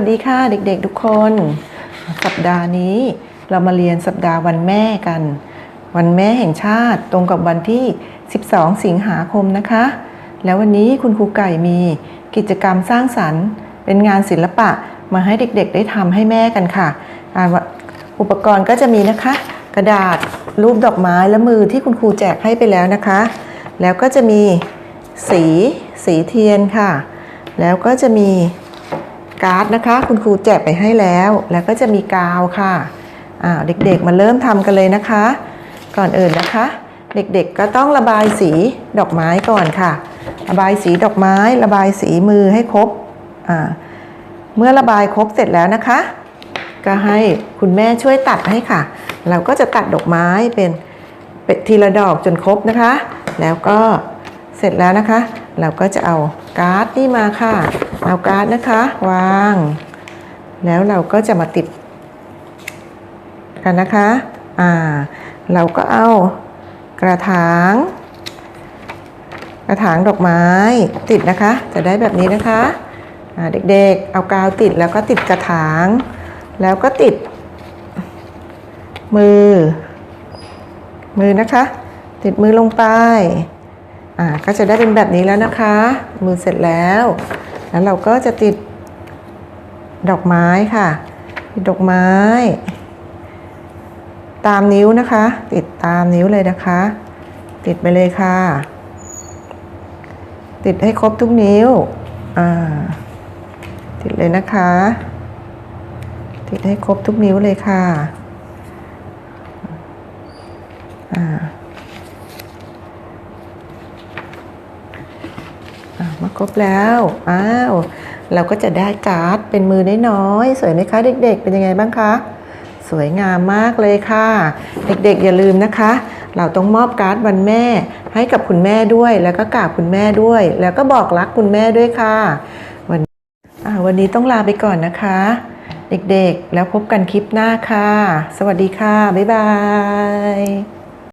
สวัสดีค่ะเด็กๆทุกคน สัปดาห์นี้เรามาเรียนสัปดาห์วันแม่กัน วันแม่แห่งชาติตรงกับวันที่ 12 สิงหาคมนะคะ แล้ววันนี้คุณครูไก่มีกิจกรรมสร้างสรรค์ เป็นงานศิลปะมาให้เด็กๆ ได้ทำให้แม่กันค่ะอุปกรณ์ก็จะมีนะคะ กระดาษรูปดอกไม้และมือที่คุณครูแจกให้ไปแล้วนะคะ แล้วก็จะมีสีสีเทียนค่ะ แล้วก็จะมี การ์ดนะคะ คุณครูแจกไปให้แล้ว แล้วก็จะมีกาวค่ะอ่าเด็กๆมาเริ่มทำกันเลยนะคะ ก่อนอื่นนะคะ เด็กๆก็ต้องระบายสีดอกไม้ก่อนค่ะ ระบายสีดอกไม้ ระบายสีมือให้ครบอ่าเมื่อระบายครบเสร็จแล้วนะคะ ก็ให้คุณแม่ช่วยตัดให้ค่ะ เราก็จะตัดดอกไม้เป็นเป็นทีละดอกจนครบนะคะ แล้วก็เสร็จแล้วนะคะ เราก็จะเอาการ์ดนี่มาค่ะ เอาการ์ดนะคะ วาง แล้วเราก็จะมาติด กันนะคะ อ่า เราก็เอากระถาง กระถางดอกไม้ติดนะคะ จะได้แบบนี้นะคะเด็กๆ เอากาวติดแล้วก็ติดกระถาง แล้วก็ติด มือ มือนะคะ ติดมือลงไป อ่า ก็จะได้เป็นแบบนี้แล้วนะคะ มือเสร็จแล้ว แล้วเราก็จะติดดอกไม้ค่ะติดดอกไม้ ตามนิ้วนะคะ ติดตามนิ้วเลยนะคะ ติดไปเลยค่ะ ติดให้ครบทุกนิ้วติดเลยนะคะ ติดให้ครบทุกนิ้วเลยค่ะ อ่า อะ มาครบแล้ว อ้าว เราก็จะได้การ์ดเป็นมือน้อยๆ สวยไหมคะ เด็ก ๆ เป็นยังไงบ้างคะ สวยงามมากเลยค่ะ เด็กๆ อย่าลืมนะคะ เราต้องมอบการ์ดวันแม่ ให้กับคุณแม่ด้วย แล้วก็กราบคุณแม่ด้วย แล้วก็บอกรักคุณแม่ด้วยค่ะ วันอ่าวันนี้ต้องลาไปก่อนนะคะ เด็กๆ แล้วพบกันคลิปหน้าค่ะ สวัสดีค่ะ บ๊ายบาย